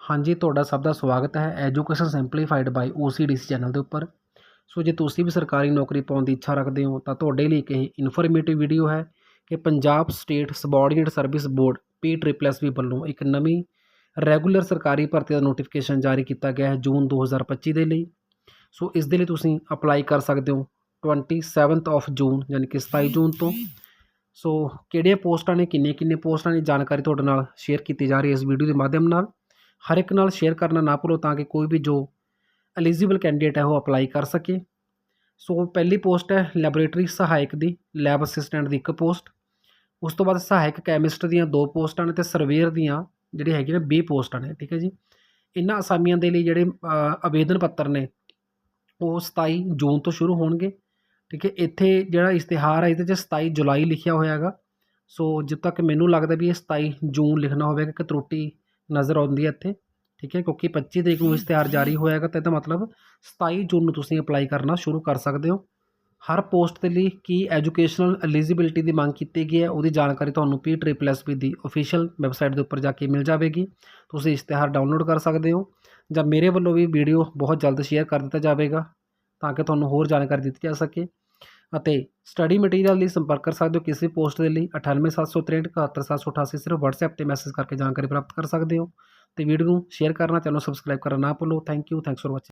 ਹਾਂਜੀ, ਤੁਹਾਡਾ ਸਭ ਦਾ ਸਵਾਗਤ ਹੈ education simplified by OCDC channel ਦੇ ਉੱਪਰ। ਸੋ ਜੇ ਤੁਸੀਂ ਵੀ ਸਰਕਾਰੀ ਨੌਕਰੀ ਪਾਉਣ ਦੀ ਇੱਛਾ ਰੱਖਦੇ ਹੋ, ਤਾਂ ਤੁਹਾਡੇ ਲਈ ਇੱਕ ਇਹ ਇਨਫੋਰਮੇਟਿਵ ਵੀਡੀਓ ਹੈ ਕਿ Punjab state subordinate service board P V ਵੱਲੋਂ ਇੱਕ ਨਵੀਂ ਰੈਗੂਲਰ ਸਰਕਾਰੀ ਭਰਤੀ ਦਾ ਨੋਟੀਫਿਕੇਸ਼ਨ ਜਾਰੀ ਕੀਤਾ ਗਿਆ ਹੈ ਜੂਨ 2025 ਦੇ ਲਈ। ਸੋ ਇਸ ਦੇ ਲਈ ਤੁਸੀਂ ਅਪਲਾਈ ਕਰ ਸਕਦੇ ਹੋ 27th ਆਫ ਜੂਨ ਯਾਨੀ ਕਿ 27 ਜੂਨ ਤੋਂ। ਸੋ ਕਿਹੜੀਆਂ ਪੋਸਟਾਂ ਨੇ ਕਿੰਨੇ ਕਿੰਨੇ ਪੋਸਟਾਂ ਦੀ ਜਾਣਕਾਰੀ ਤੁਹਾਡੇ ਨਾਲ ਸ਼ੇਅਰ ਕੀਤੀ ਜਾ ਰਹੀ ਹੈ ਇਸ ਵੀਡੀਓ ਦੇ ਮਾਧਿਅਮ ਨਾਲ। ਹਰ ਇੱਕ ਨਾਲ ਸ਼ੇਅਰ ਕਰਨਾ ਨਾ ਭੁੱਲੋ ਤਾਂ ਕਿ ਕੋਈ ਵੀ ਜੋ ਐਲੀਜੀਬਲ ਕੈਂਡੀਡੇਟ ਹੈ ਉਹ ਅਪਲਾਈ ਕਰ ਸਕੇ। ਸੋ ਪਹਿਲੀ ਪੋਸਟ ਹੈ ਲੈਬੋਰੇਟਰੀ ਸਹਾਇਕ ਦੀ ਲੈਬ ਅਸਿਸਟੈਂਟ ਦੀ ਇੱਕ ਪੋਸਟ ਉਸ ਤੋਂ ਬਾਅਦ ਸਹਾਇਕ ਕੈਮਿਸਟ ਦੀਆਂ ਦੋ ਪੋਸਟਾਂ ਨੇ ਤੇ ਸਰਵੇਅਰ ਦੀਆਂ ਜਿਹੜੀ ਹੈਗੀ ਨੇ 20 ਪੋਸਟਾਂ ਨੇ ਠੀਕ ਹੈ ਜੀ। ਇਹਨਾਂ ਅਸਾਮੀਆਂ ਦੇ ਲਈ ਜਿਹੜੇ ਆਵੇਦਨ ਪੱਤਰ ਨੇ, ਉਹ 27 ਜੂਨ ਤੋਂ ਸ਼ੁਰੂ ਹੋਣਗੇ, ਠੀਕ ਹੈ। ਇੱਥੇ ਜਿਹੜਾ ਇਸ਼ਤਿਹਾਰ ਹੈ, ਇਹਦੇ 'ਚ 27 ਜੁਲਾਈ ਲਿਖਿਆ ਹੋਇਆ ਹੈਗਾ। ਸੋ ਜਿੱਦ ਤੱਕ ਮੈਨੂੰ ਲੱਗਦਾ ਵੀ ਇਹ 27 ਜੂਨ ਲਿਖਣਾ ਹੋਵੇਗਾ ਕਿ ਤਰੁੱਟੀ ਨਜ਼ਰ ਆਉਂਦੀ ਹੈ ਇੱਥੇ, ਠੀਕ ਹੈ, ਕਿਉਂਕਿ 25 ਤਰੀਕ ਨੂੰ ਇਸ਼ਤਿਹਾਰ ਜਾਰੀ ਹੋਏਗਾ ਤਾਂ ਇਹਦਾ ਮਤਲਬ 27 ਜੂਨ ਨੂੰ ਤੁਸੀਂ ਅਪਲਾਈ ਕਰਨਾ ਸ਼ੁਰੂ ਕਰ ਸਕਦੇ ਹੋ। ਹਰ ਪੋਸਟ ਦੇ ਲਈ ਕੀ ਐਜੂਕੇਸ਼ਨਲ ਐਲੀਜੀਬਿਲਟੀ ਦੀ ਮੰਗ ਕੀਤੀ ਗਈ ਹੈ, ਉਹਦੀ ਜਾਣਕਾਰੀ ਤੁਹਾਨੂੰ ਪੀ ਟ੍ਰਿਪਲ ਐਸ ਪੀ ਦੀ ਅਫੀਸ਼ੀਅਲ ਵੈਬਸਾਈਟ ਦੇ ਉੱਪਰ ਜਾ ਕੇ ਮਿਲ ਜਾਵੇਗੀ। ਤੁਸੀਂ ਇਸ਼ਤਿਹਾਰ ਡਾਊਨਲੋਡ ਕਰ ਸਕਦੇ ਹੋ ਜਾਂ ਮੇਰੇ ਵੱਲੋਂ ਵੀ ਵੀਡੀਓ ਬਹੁਤ ਜਲਦ ਸ਼ੇਅਰ ਕਰ ਦਿੱਤਾ ਜਾਵੇਗਾ ਤਾਂ ਕਿ ਤੁਹਾਨੂੰ ਹੋਰ ਜਾਣਕਾਰੀ ਦਿੱਤੀ ਜਾ ਸਕੇ। ਅਤੇ ਸਟੱਡੀ ਮਟੀਰੀਅਲ ਲਈ ਸੰਪਰਕ ਕਰ ਸਕਦੇ ਹੋ ਕਿਸੇ ਪੋਸਟ ਦੇ ਲਈ 98763 71788 ਸਿਰਫ WhatsApp ਤੇ ਮੈਸੇਜ ਕਰਕੇ ਜਾਣਕਾਰੀ ਪ੍ਰਾਪਤ ਕਰ ਸਕਦੇ ਹੋ ਤੇ ਵੀਡੀਓ ਨੂੰ ਸ਼ੇਅਰ ਕਰਨਾ ਚੈਨਲ ਸਬਸਕ੍ਰਾਈਬ ਕਰਨਾ ਨਾ ਭੁੱਲੋ। Thank you thanks for watching